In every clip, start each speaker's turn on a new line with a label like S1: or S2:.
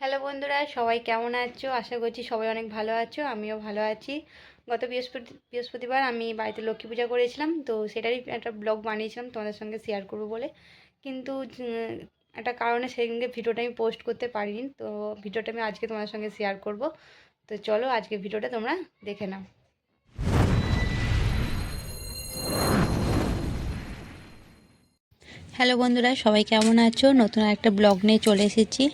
S1: Hello বন্ধুরা, সবাই কেমন আছো? আশা করছি সবাই অনেক ভালো আছো, আমিও ভালো আছি। গত বৃহস্পতি, বৃহস্পতিবার আমি বাড়িতে লক্ষ্মী পূজা করেছিলাম, তো সেটারই একটা ব্লগ বানিয়েছিলাম তোমাদের সঙ্গে শেয়ার করব বলে। কিন্তু একটা কারণে সেদিনকে ভিডিওটা আমি পোস্ট করতে পারিনি, তো ভিডিওটা আমি আজকে তোমাদের সঙ্গে শেয়ার করব। তো চলো আজকে ভিডিওটা তোমরা দেখে নাও। হ্যালো বন্ধুরা, সবাই কেমন আছো? নতুন একটা ব্লগ নিয়ে চলে এসেছি।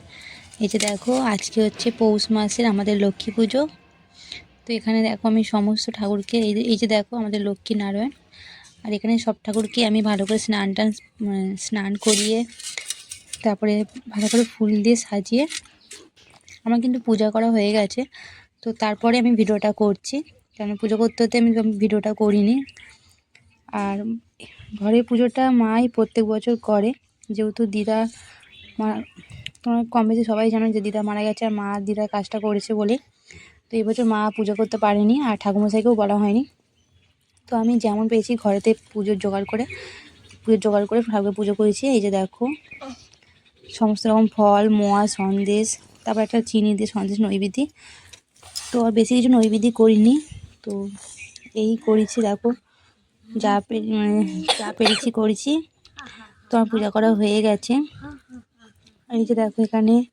S1: এই যে দেখো, আজকে হচ্ছে পৌষ মাসের আমাদের লক্ষ্মী পুজো। তো এখানে দেখো আমি সমস্ত ঠাকুরকে, এই যে- দেখো আমাদের লক্ষ্মী নারায়ণ। আর এখানে সব ঠাকুরকে আমি ভালো করে স্নান টান মানে স্নান করিয়ে, তারপরে ভালো করে ফুল দিয়ে সাজিয়ে, আমার কিন্তু পূজা করা হয়ে গেছে। তো তারপরে আমি ভিডিওটা করছি। কারণ পুজো করতে হতে আমি ভিডিওটা করিনি। আর ঘরে পুজোটা মাই প্রত্যেক বছর করে। যেহেতু দিদা মা তোমার কম বেশি সবাই জানো যে দিদা মারা গেছে আর মা দিদার কাজটা করেছে বলে। তো এই বছর মা পুজো করতে পারেনি আর ঠাকুমশাইকেও বলা হয়নি। তো আমি যেমন পেয়েছি ঘরেতে পুজোর জোগাড় করে, পুজোর জোগাড় করে ঠাকুরের পুজো করেছি। এই যে দেখো, সমস্ত রকম ফল, মোয়া, সন্দেশ, তারপর একটা চিনি দিয়ে সন্দেশ নৈবেদ্য। তো আর বেশি কিছু নৈবেদ্য করিনি। তো এই করেছি দেখো, যা পে- মানে যা পেরেছি করেছি। তোমার পূজা করা হয়ে গেছে। এই যে দেখো এখানে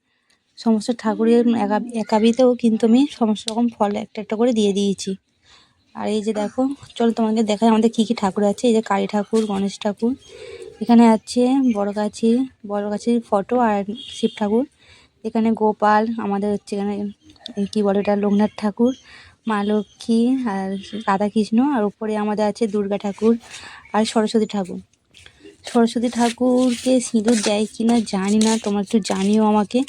S1: সমস্ত ঠাকুরের একা- একাবিতেও কিন্তু আমি সমস্ত রকম ফল একটা একটা করে দিয়ে দিয়েছি। আর এই যে দেখো, চলো তোমাকে দেখাই আমাদের কী কী ঠাকুর আছে। এই যে কালী ঠাকুর, গণেশ ঠাকুর, এখানে আছে বড় গাছি বড় গাছের ফটো আর শিব ঠাকুর। এখানে গোপাল, আমাদের হচ্ছে এখানে কী বলে এটা লোকনাথ ঠাকুর, মা লক্ষ্মী আর রাধাকৃষ্ণ। আর উপরে আমাদের আছে দুর্গা ঠাকুর আর সরস্বতী ঠাকুর। সরস্বতী ঠাকুরকে সিঁদুর দেয় কি না জানি না, তোমরা একটু জানিও আমাকে।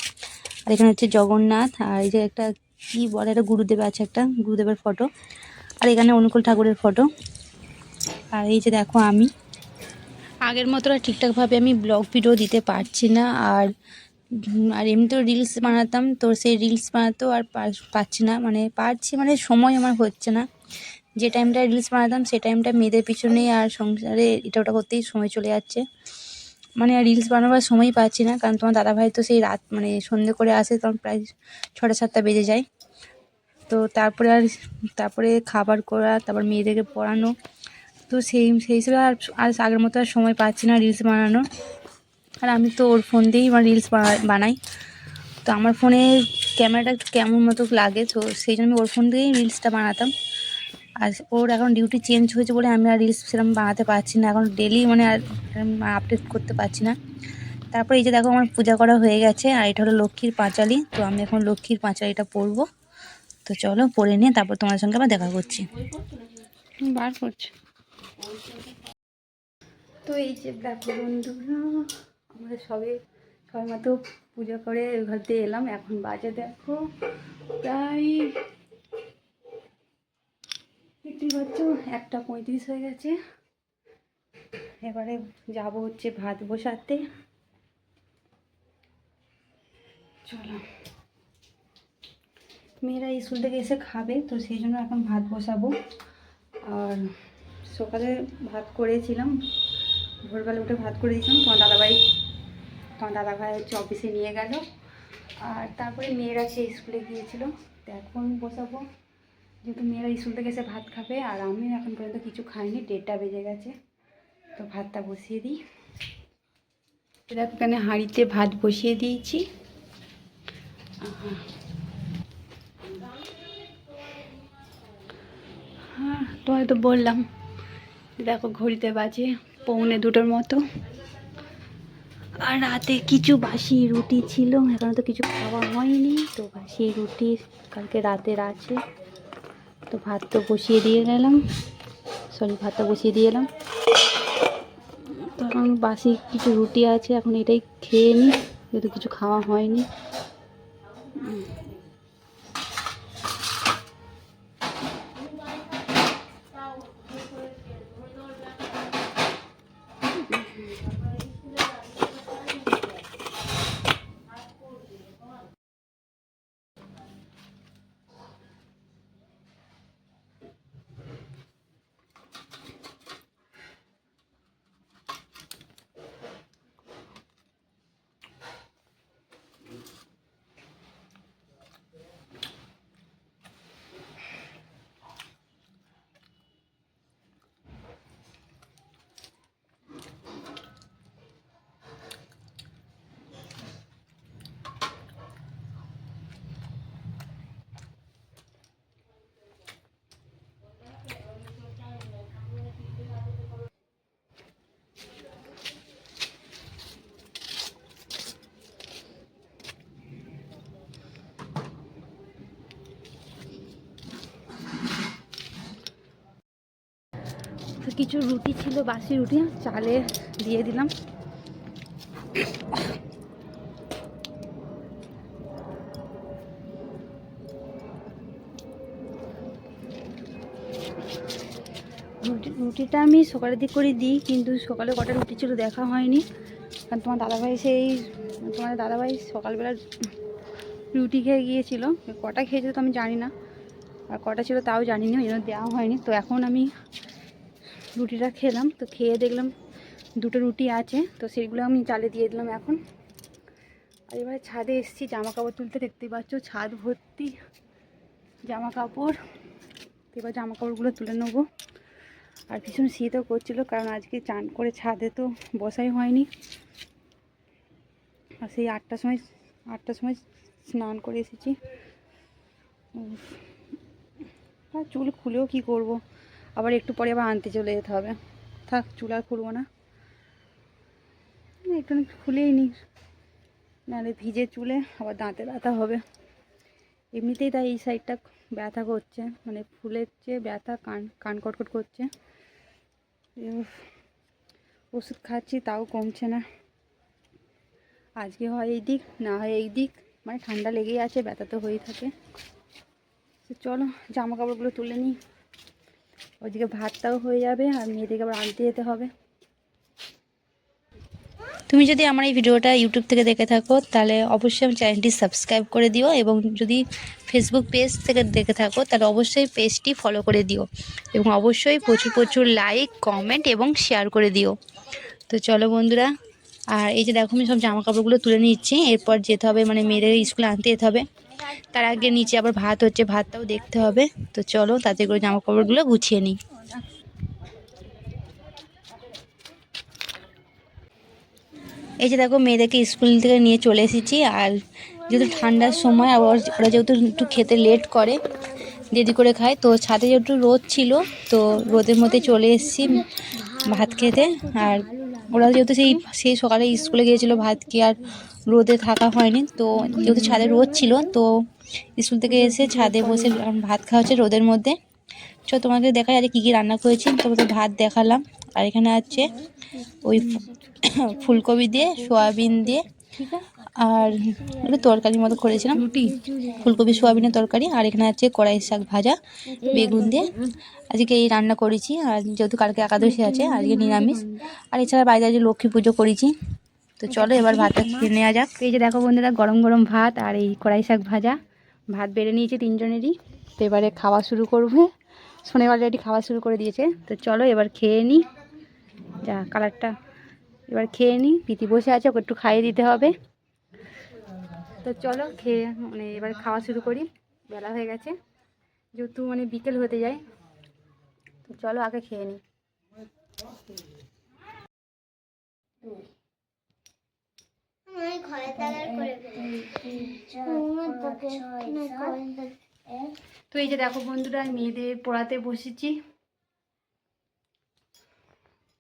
S1: আর এখানে হচ্ছে জগন্নাথ, আর এই যে একটা কী বলে, একটা গুরুদেব আছে একটা, গুরুদেবের ফটো। আর এখানে অনুকূল ঠাকুরের ফটো। আর এই যে দেখো আমি। আগের মতো আর ঠিকঠাকভাবে আমি ব্লগ ভিডিও দিতে পারছি না, আর আর এমনিতেও রিলস বানাতাম, তো সেই রিলস বানাতেও আর পার- পারছি না মানে পারছি মানে সময় আমার হচ্ছে না। যে টাইমটা রিলস বানাতাম সেই টাইমটা মেয়েদের পিছনে আর সংসারে এটা ওটা করতেই সময় চলে যাচ্ছে। মানে আর রিলস বানাবার সময়ই পাচ্ছি না, কারণ তোমার দাদাভাই তো সেই রাত মানে সন্ধে করে আসে, তখন প্রায় ছটা সাতটা বেজে যায়। তো তারপরে আর, তারপরে খাবার করা, তারপর মেয়েদেরকে পড়ানো। তো সেই সেই হিসেবে আর আর আগের মতো আর সময় পাচ্ছি না রিলস বানানো। আর আমি তো ওর ফোন দিয়েই আমার রিলস বানাই। তো আমার ফোনে ক্যামেরাটা কেমন মতো লাগে, তো সেই জন্য ওর ফোন দিয়েই রিলসটা বানাতাম। আর ওর এখন ডিউটি চেঞ্জ হয়েছে বলে আমি আর রিলস সেরকম বানাতে পারছি না। এখন ডেলি মানে আর আপডেট করতে পারছি না। তারপরে এই যে দেখো আমার পূজা করা হয়ে গেছে আর এটা হলো লক্ষ্মীর পাঁচালি। তো আমি এখন লক্ষ্মীর পাঁচালিটা পরবো। তো চলো পরে নিয়ে তারপর তোমার সঙ্গে আবার দেখা করছি। বার করছি। তো এই যে দেখো বন্ধুরা আমরা সবে সবাই মতো পুজো করে ঘরতে এলাম। এখন বাজে দেখো প্রায় দেখতেই পাচ্ছ, একটা পঁয়ত্রিশ হয়ে গেছে। এবারে যাব হচ্ছে ভাত বসাতে। চলো। মেয়েরা স্কুল থেকে এসে খাবে, তো সেই জন্য এখন ভাত বসাবো। আর সকালে ভাত করেছিলাম, ভোরবেলা উঠে ভাত করে দিয়েছিলাম তোমার দাদাভাই তোমার দাদাভাই হচ্ছে অফিসে নিয়ে গেল। আর তারপরে মেয়েরা সে স্কুলে গিয়েছিল, তো এখন বসাবো। যেহেতু মেয়েরা স্কুল থেকে এসে ভাত খাবে, আর আমি এখন পর্যন্ত কিছু খাইনি, দেড়টা বেজে গেছে। তো ভাতটা বসিয়ে দিই। দেখো এখানে হাঁড়িতে ভাত বসিয়ে দিয়েছি। হ্যাঁ তোমায় তো বললাম। দেখো ঘড়িতে বাজে পৌনে দুটোর মতো। আর রাতে কিছু বাসি রুটি ছিল, এখনও তো কিছু খাওয়া হয়নি। তো বাসি রুটি কালকে রাতের আছে। তো ভাত তো বসিয়ে দিয়ে গেলাম সরি ভাতটা বসিয়ে দিয়ে এলাম। তো এখন বাসি কিছু রুটি আছে, এখন এটাই খেয়ে নিই যেহেতু কিছু খাওয়া হয়নি। কিছু রুটি ছিল, বাসি রুটি, চালে দিয়ে দিলাম। রুটিটা আমি সকালের দিক করে দিই, কিন্তু সকালে কটা রুটি ছিল দেখা হয়নি। কারণ তোমার দাদাভাই সেই, তোমার দাদাভাই সকালবেলা রুটি খেয়ে গিয়েছিল। কটা খেয়েছিল তো আমি জানি না, আর কটা ছিল তাও জানি না, ওই জন্য দেওয়া হয়নি। তো এখন আমি রুটিটা খেলাম, তো খেয়ে দেখলাম দুটো রুটি আছে, তো সেগুলো আমি চালে দিয়ে দিলাম এখন। আর এবারে ছাদে এসেছি জামা কাপড় তুলতে দেখতেই পাচ্ছ, ছাদ ভর্তি জামা কাপড় এবার জামা কাপড়গুলো তুলে নেব। আর ভীষণ শীতও করছিল, কারণ আজকে চান করে ছাদে তো বসাই হয়নি। আর সেই আটটার সময় আটটার সময় স্নান করে এসেছি। আর চুল খুলেও কি করব? আবার একটু পরে আবার আনতে চলে যেতে হবে। থাক, চুল খুলবো না। একটু খুলেই নি। নাহলে ভিজে চুলে আবার দাঁতে ব্যথা হবে। এমনিতেই তাই এই সাইডটা ব্যথা করছে। মানে ফুলের চেয়ে ব্যথা কান কান কটকট করছে। ওষুধ খাচ্ছি, তাও কমছে না। আজকে হয় এই দিক, না হয় এই দিক। মানে ঠান্ডা লেগেই আছে, ব্যথা তো হয়েই থাকে। চলো জামা কাপড়গুলো তুলে নিই। ওইদিকে ভাতটাও হয়ে যাবে আর মেয়েদেরকে আবার আনতে যেতে হবে। তুমি যদি আমার এই ভিডিওটা ইউটিউব থেকে দেখে থাকো, তাহলে অবশ্যই আমার চ্যানেলটি সাবস্ক্রাইব করে দিও এবং যদি ফেসবুক পেজ থেকে দেখে থাকো, তাহলে অবশ্যই পেজটি ফলো করে দিও এবং অবশ্যই প্রচুর প্রচুর লাইক কমেন্ট এবং শেয়ার করে দিও। তো চলো বন্ধুরা, আর এই যে দেখো আমি সব জামা কাপড়গুলো তুলে নিচ্ছি, এরপর যেতে হবে মানে মেয়েদের স্কুলে আনতে যেতে হবে। তার আগে নিচে আবার ভাত হচ্ছে, ভাতটাও দেখতে হবে। তো চলো তাতে করে জামা কাপড়গুলো গুছিয়ে নিই। এই যে দেখো, মেয়েদেরকে স্কুল থেকে নিয়ে চলে এসেছি, আর যেহেতু ঠান্ডার সময়, আবার ওরা যেহেতু একটু খেতে লেট করে, দেরি করে খায়, তো ছাদে যেহেতু রোদ ছিল, তো রোদের মধ্যে চলে এসেছি ভাত খেতে। আর ওরা যেহেতু সেই সেই সকালে স্কুলে গিয়েছিল ভাত খেয়ে, আর রোদে থাকা হয়নি। তো যেহেতু ছাদে রোদ ছিল, তো স্কুল থেকে এসে ছাদে বসে ভাত খাওয়া হচ্ছে রোদের মধ্যে। চ তোমাকে দেখা যাচ্ছে কী কী রান্না করেছি। তোমাকে ভাত দেখালাম। আর এখানে আছে ওই ফুলকপি দিয়ে, সোয়াবিন দিয়ে, আর একটু তরকারির মতো করেছিলাম। ফুলকপি, সোয়াবিনের তরকারি, আর এখানে আছে কড়াই শাক ভাজা, বেগুন দিয়ে। আজকে এই রান্না করেছি। আর যেহেতু কালকে একাদশী আছে, আজকে নিরামিষ। আর এছাড়া বাইরে আজকে লক্ষ্মী পুজো করেছি। তো চলো এবার ভাতটা খেয়ে নেওয়া যাক। এই যে দেখো বন্ধুরা গরম গরম ভাত আর এই কড়াই শাক ভাজা। ভাত বেড়ে নিয়েছে তিনজনেরই। তো এবারে খাওয়া শুরু করবে। শোনে অলরেডি খাওয়া শুরু করে দিয়েছে। তো চলো এবার খেয়ে নিই যা কালারটা। এবার খেয়ে নিই প্রীতি বসে আছে ওকে একটু খাইয়ে দিতে হবে। তো চলো খেয়ে মানে এবার খাওয়া শুরু করি। বেলা হয়ে গেছে। যেহেতু মানে বিকেল হতে যায়। তো চলো আগে খেয়ে নিই
S2: আমি ঘরে তালার করে
S1: তো এই যে দেখো বন্ধুরা, মেয়েদের পড়াতে বসেছি।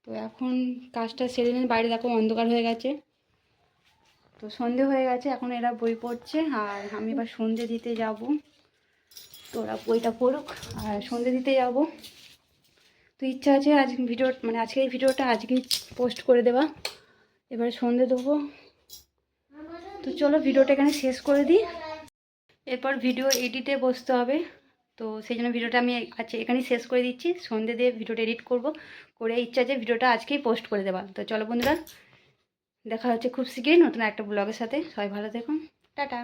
S1: তো এখন কাজটা সেরে নিয়ে বাইরে দেখো অন্ধকার হয়ে গেছে। তো সন্ধে হয়ে গেছে, এখন এরা বই পড়ছে। আর আমি এবার সন্ধে দিতে যাব। তো ওরা বইটা পড়ুক, আর সন্ধে দিতে যাব। তো ইচ্ছা আছে আজ ভিডিও মানে আজকে এই ভিডিওটা আজকেই পোস্ট করে দেওয়া। এবারে সন্ধে দেবো। তো চলো ভিডিওটা এখানে শেষ করে দিই। এরপর ভিডিও এডিটে বসতে হবে। তো সেই জন্য ভিডিওটা আমি আজকে এখানেই শেষ করে দিচ্ছি। সন্ধ্যে দিয়ে ভিডিওটা এডিট করব। করে ইচ্ছা যে ভিডিওটা আজকেই পোস্ট করে দেওয়া তো চলো বন্ধুরা, দেখা হচ্ছে খুব শীঘ্রই নতুন একটা ব্লগের সাথে। সবাই ভালো দেখুন টাটা।